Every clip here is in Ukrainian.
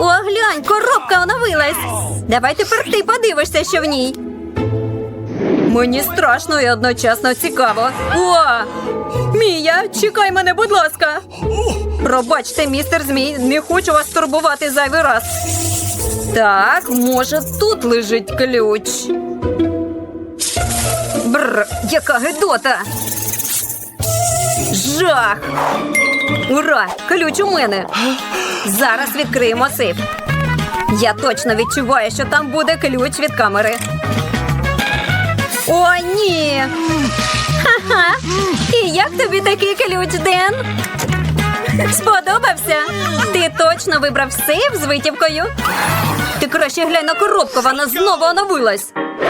О, глянь, коробка оновилась. Давай тепер ти подивишся, що в ній. Мені страшно і одночасно цікаво. О! Мія, чекай мене, будь ласка. Пробачте, містер Змій, не хочу вас турбувати зайвий раз. Так, може, тут лежить ключ. Бррр, яка гидота. Жах. Ура! Ключ у мене. Зараз відкриємо сейф. Я точно відчуваю, що там буде ключ від камери. О, ні. Ха-ха. І як тобі такий ключ, Ден? Сподобався? Ти точно вибрав сейф з витівкою? Ти краще глянь на коробку, вона знову оновилась.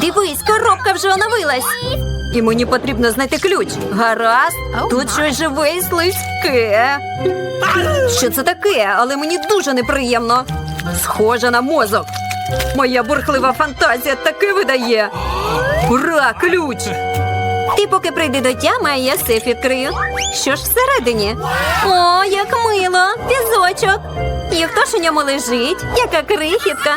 Дивись, коробка вже оновилась. І мені потрібно знайти ключ. Гаразд, тут щось живе і слизьке. Що це таке? Але мені дуже неприємно. Схоже на мозок. Моя бурхлива фантазія таки видає. Ура, ключ! Ти поки прийди до тями, а я сейф відкрию. Що ж всередині? О, як мило! Пізочок. І хто ж у ньому лежить? Яка крихітка.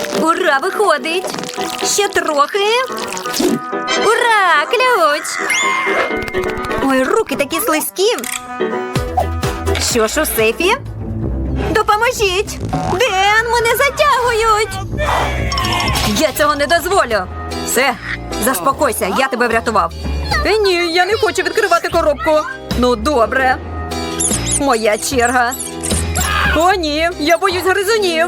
Ура, виходить. Ще трохи. Ура! Ключ! Ой, руки такі слизькі. Що ж у сейфі? Допоможіть! Ден, мене затягують! Я цього не дозволю. Все, заспокойся, я тебе врятував. Е, ні, я не хочу відкривати коробку. Ну, добре. Моя черга. О, ні, я боюсь гризунів.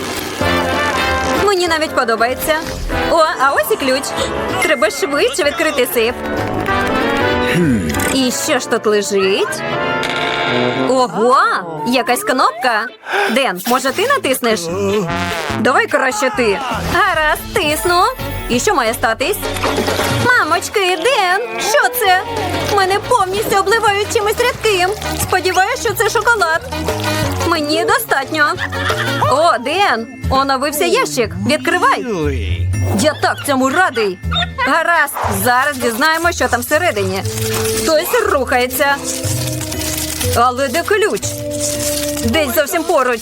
Мені навіть подобається. О, а ось і ключ. Треба швидше відкрити сейф. І що ж тут лежить? Ого, якась кнопка. Ден, може ти натиснеш? Давай краще ти. Гаразд, тисну. І що має статись? Мамочки, Ден, що це? Мене повністю обливають чимось рідким. Сподіваюсь, що це шоколад. Мені достатньо. О, Ден, оновився ящик. Відкривай. Я так цьому радий. Гаразд, зараз дізнаємо, що там всередині. Хтось рухається. Але де ключ? Десь зовсім поруч.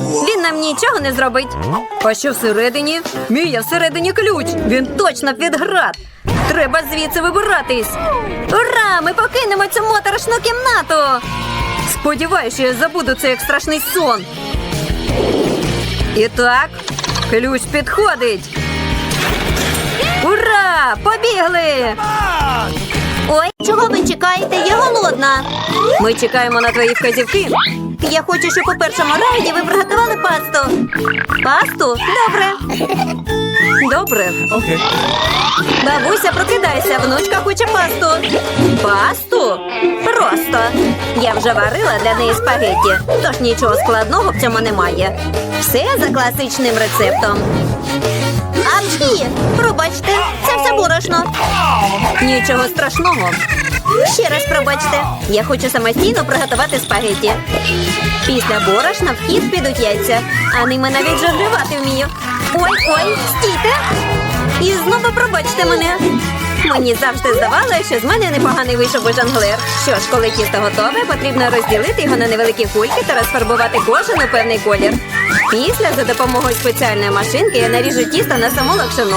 Він нам нічого не зробить. А що всередині? Мія, всередині ключ. Він точно під град. Треба звідси вибиратись. Ура! Ми покинемо цю моторошну кімнату. Сподіваюся, що я забуду це як страшний сон. І так, ключ підходить. Ура! Побігли! Ой, чого ви чекаєте? Я голодна. Ми чекаємо на твої вказівки. Я хочу, щоб у першому раунді ви приготували пасту. Пасту? Добре. Добре. Okay. Бабуся, прокидайся, внучка хоче пасту. Пасту? Просто. Я вже варила для неї спагетті, тож нічого складного в цьому немає. Все за класичним рецептом. Апчхі! Пробачте, це все борошно. Нічого страшного. Ще раз пробачте. Я хочу самостійно приготувати спагетті. Після борошна в хід підуть яйця, а ними навіть жонглювати вмію. Ой, ой, стійте! І знову пробачте мене. Мені завжди здавалося, що з мене непоганий вийшов би жонглер. Що ж, коли тісто готове, потрібно розділити його на невеликі кульки та розфарбувати кожен у певний колір. Після за допомогою спеціальної машинки я наріжу тісто на саму локшину.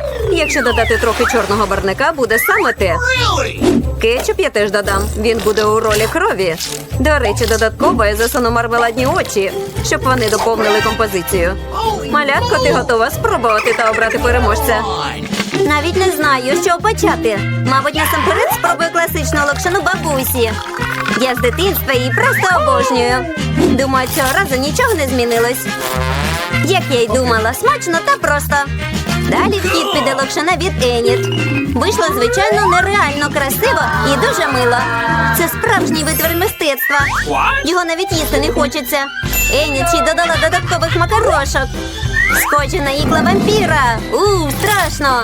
Якщо додати трохи чорного барника, буде саме те. Кетчуп я теж додам. Він буде у ролі крові. До речі, додатково я засуну мармеладні очі, щоб вони доповнили композицію. Малятко, ти готова спробувати та обрати переможця. Навіть не знаю, чого почати. Мабуть, насамперед спробую класичну локшину бабусі. Я з дитинства її просто обожнюю. Думаю, цього разу нічого не змінилось. Як я й думала, смачно та просто. Далі в хід піде локшина від Еніт. Вийшло, звичайно, нереально красиво і дуже мило. Це справжній витвір мистецтва. Його навіть їсти не хочеться. Еніт ще й додала додаткових макарошок. Схожі на ікла вампіра. У, страшно.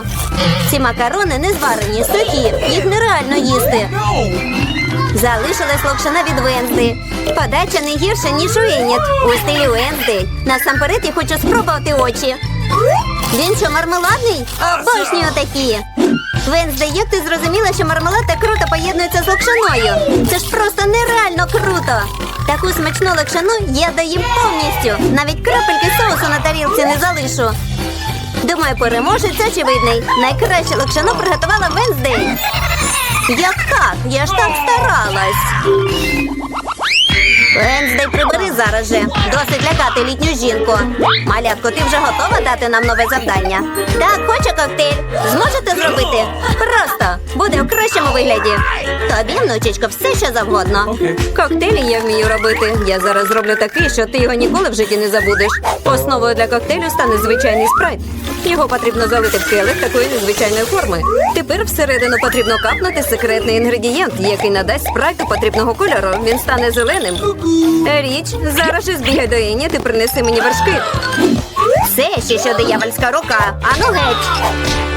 Ці макарони не зварені, сухі, їх нереально їсти. Залишилась локшина від Вензи. Подача не гірша, ніж у Еніт. У стилі Вензи. Насамперед я хочу спробувати очі. Він що, мармеладний? Обожнюю такі. Венздей, як ти зрозуміла, що мармелад так круто поєднується з локшиною? Це ж просто нереально круто. Таку смачну локшину я доїм повністю. Навіть крапельки соусу на тарілці не залишу. Думаю, переможець очевидний. Найкраще локшину приготувала Венздей. Як так? Я ж так старалась. Венздей, прибери зараз же. Досить лякати літню жінку. Малятко, ти вже готова дати нам нове завдання? Так, хочу коктейль. Зможете зробити? Кращому вигляді. Тобі, внучечко, все що завгодно. Окей. Коктейлі я вмію робити. Я зараз зроблю такий, що ти його ніколи в житті не забудеш. Основою для коктейлю стане звичайний спрайт. Його потрібно залити в келих такої незвичайної форми. Тепер всередину потрібно капнути секретний інгредієнт, який надасть спрайту потрібного кольору. Він стане зеленим. Річ, зараз же збігай до Іні, ти принеси мені вершки. Все ще що диявольська рука. Ану геть.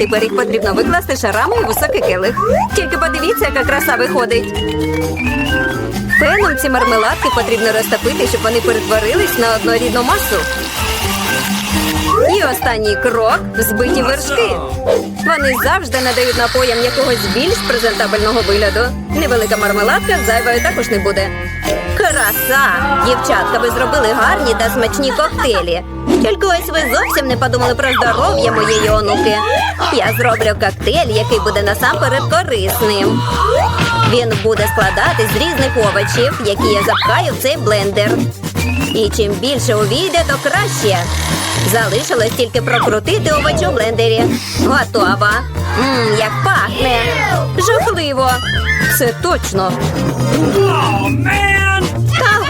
Тепер їх потрібно викласти шарами у високий келих. Тільки подивіться, яка краса виходить. Пеном ці мармеладки потрібно розтопити, щоб вони перетворились на однорідну масу. І останній крок збиті вершки. Вони завжди надають напоям якогось більш презентабельного вигляду. Невелика мармеладка зайвою також не буде. Краса! Дівчатка, ви зробили гарні та смачні коктейлі. Тільки ось ви зовсім не подумали про здоров'я моєї онуки. Я зроблю коктейль, який буде насамперед корисним. Він буде складати з різних овочів, які я запхаю в цей блендер. І чим більше увійде, то краще. Залишилось тільки прокрутити овочі у блендері. Готова. Мм, як пахне. Жахливо! Це точно.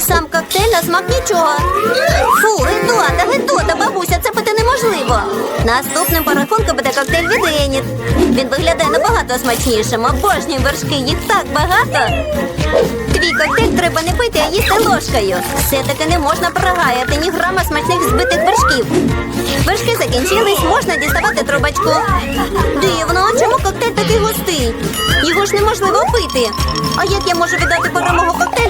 Сам коктейль на смак нічого. Фу, гидота, гидота, бабуся, це пити неможливо. Наступним по рахунку буде коктейль від Еніт. Він виглядає набагато смачнішим. Обожнюю вершки, їх так багато. Твій коктейль треба не пити, а їсти ложкою. Все-таки не можна прогаяти ні грама смачних збитих вершків. Вершки закінчились, можна діставати трубочку. Дивно, а чому коктейль такий густий? Його ж неможливо пити. А як я можу віддати перемогу коктейлю,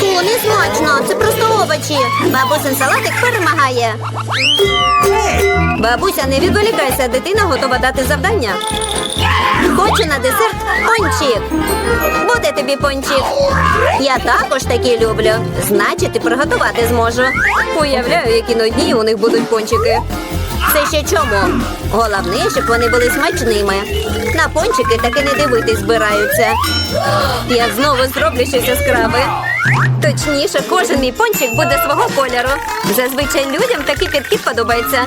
Фу, не смачно, це просто овочі. Бабусин салатик перемагає. Бабуся, не відволікайся, дитина готова дати завдання. Хочу на десерт пончик. Буде тобі пончик. Я також такі люблю. Значить, і приготувати зможу. Уявляю, які нудні у них будуть пончики. Це ще чому? Головне, щоб вони були смачними. На пончики таки не дивитись збираються. Я знову зроблю щось яскраве. Точніше, кожен мій пончик буде свого кольору. Зазвичай людям такий підхід подобається.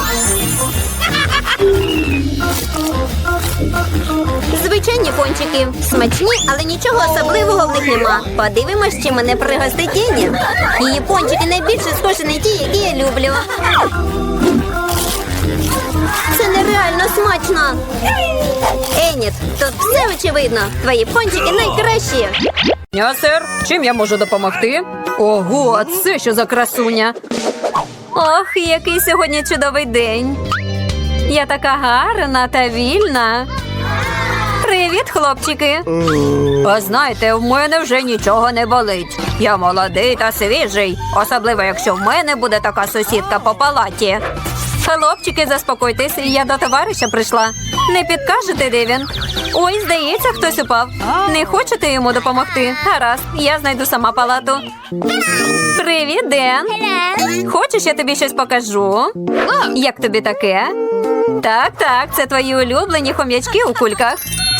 Звичайні пончики. Смачні, але нічого особливого в них нема. Подивимось, чи мене пригостить Ені. Її пончики найбільше схожі на ті, які я люблю. Це нереально смачно. Еніт, тут все очевидно. Твої пончики найкращі. Я, сер, чим я можу допомогти? Ого, а це що за красуня? Ох, який сьогодні чудовий день. Я така гарна та вільна. Привіт, хлопчики. А знаєте, в мене вже нічого не болить. Я молодий та свіжий, особливо якщо в мене буде така сусідка по палаті. Хлопчики, заспокойтесь, я до товариша прийшла. Не підкажете, де він? Ой, здається, хтось упав. Не хочете йому допомогти? Гаразд, я знайду сама палату. Привіт, Ден. Хочеш, я тобі щось покажу? Як тобі таке? Так, так, це твої улюблені хом'ячки у кульках.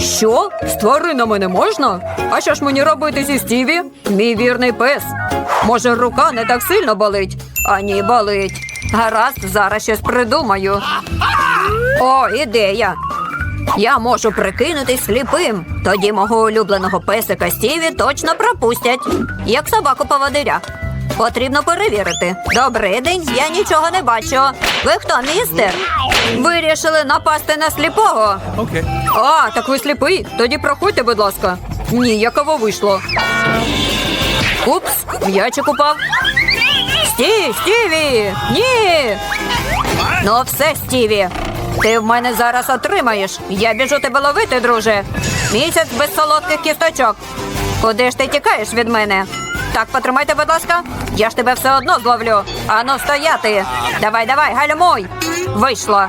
Що? З тваринами не можна? А що ж мені робити зі Стіві? Мій вірний пес. Може, рука не так сильно болить? А ні, болить. Гаразд, зараз щось придумаю. О, ідея. Я можу прикинутись сліпим. Тоді мого улюбленого песика Стіві точно пропустять, як собаку поводиря. Потрібно перевірити. Добрий день, я нічого не бачу. Ви хто, містер? Вирішили напасти на сліпого? Okay. А, так ви сліпий. Тоді проходьте, будь ласка. Ні, яково вийшло. Упс, м'ячик упав. Стій, Стіві! Ні! Ну все, Стіві. Ти в мене зараз отримаєш. Я біжу тебе ловити, друже. Місяць без солодких кісточок. Куди ж ти тікаєш від мене? Так, потримайте, будь ласка. Я ж тебе все одно зловлю. Ану, стояти. Давай, давай, гальмуй. Вийшло.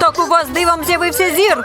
Так у вас дивом з'явився зір.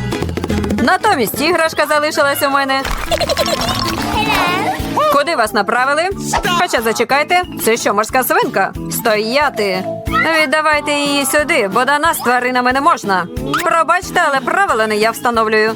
Натомість іграшка залишилась у мене. Куди вас направили? Хоча зачекайте, це що, морська свинка? Стояти. Віддавайте її сюди, бо до нас тваринами не можна. Пробачте, але правила не я встановлюю.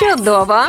Чудово.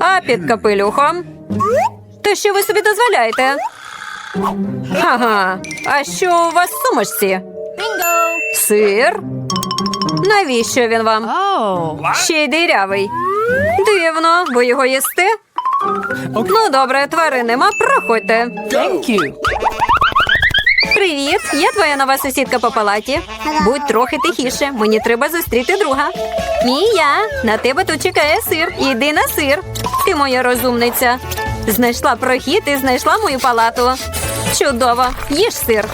А під капелюхом? То що ви собі дозволяєте? Ага. А що у вас в сумочці? Сир? Навіщо він вам? Ще й дирявий. Дивно, ви його їсте? Ну, добре, тварин нема, проходьте. Привіт, я твоя нова сусідка по палаті. Будь трохи тихіше, мені треба зустріти друга. Мія, на тебе тут чекає сир. Іди на сир. Ти моя розумниця. Знайшла прохід і знайшла мою палату. Чудово, їж сир.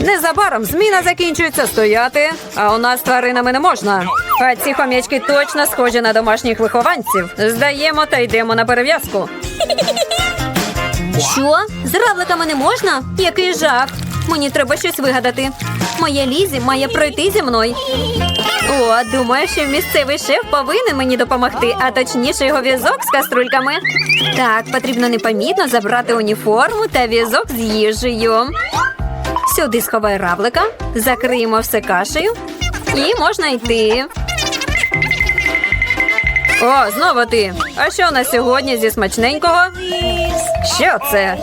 Незабаром зміна закінчується стояти, а у нас тваринами не можна. А ці хом'ячки точно схожі на домашніх вихованців. Здаємо та йдемо на перев'язку. Що? З равликами не можна? Який жах. Мені треба щось вигадати. Моя Лізі має пройти зі мною. О, думаю, що місцевий шеф повинен мені допомогти, а точніше його візок з каструльками. Так, потрібно непомітно забрати уніформу та візок з їжею. Сюди сховай равлика, закриємо все кашею І можна йти. О, знову ти. А що у нас сьогодні зі смачненького? Що це?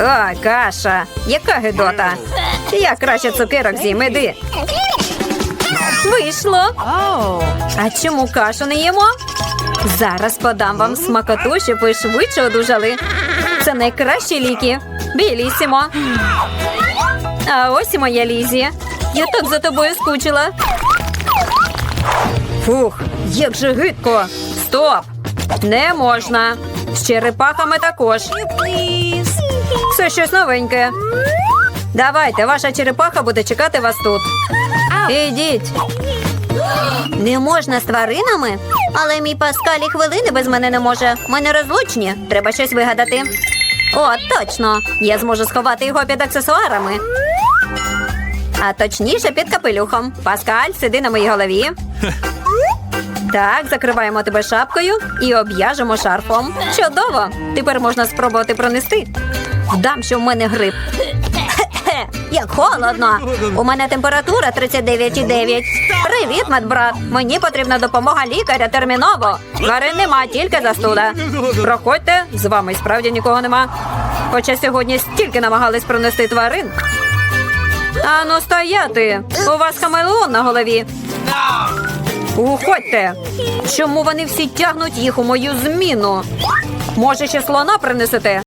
О, каша. Яка гидота. Я краще цукерок з'їм, іди. Вийшло. А чому кашу не їмо? Зараз подам вам смакоту, щоб ви швидше одужали. Це найкращі ліки. Білісімо. А ось і моя Лізі. Я так за тобою скучила. Фух, як же гидко. Стоп! Не можна. З черепахами також. Це щось новеньке. Давайте, ваша черепаха буде чекати вас тут. Ідіть. Не можна з тваринами? Але мій Паскаль і хвилини без мене не може. Ми не розлучні. Треба щось вигадати. О, точно! Я зможу сховати його під аксесуарами. А точніше під капелюхом. Паскаль, сиди на моїй голові. Так, закриваємо тебе шапкою і об'яжемо шарфом. Чудово! Тепер можна спробувати пронести. Вдам, що в мене грип. Як холодно. У мене температура 39,9. Привіт, медбрат. Мені потрібна допомога лікаря терміново. Тварин нема, тільки застуда. Проходьте, з вами справді нікого нема. Хоча сьогодні стільки намагались пронести тварин. Ану, стояти! У вас хамелеон на голові. Уходьте! Чому вони всі тягнуть їх у мою зміну? Може, ще слона принесете?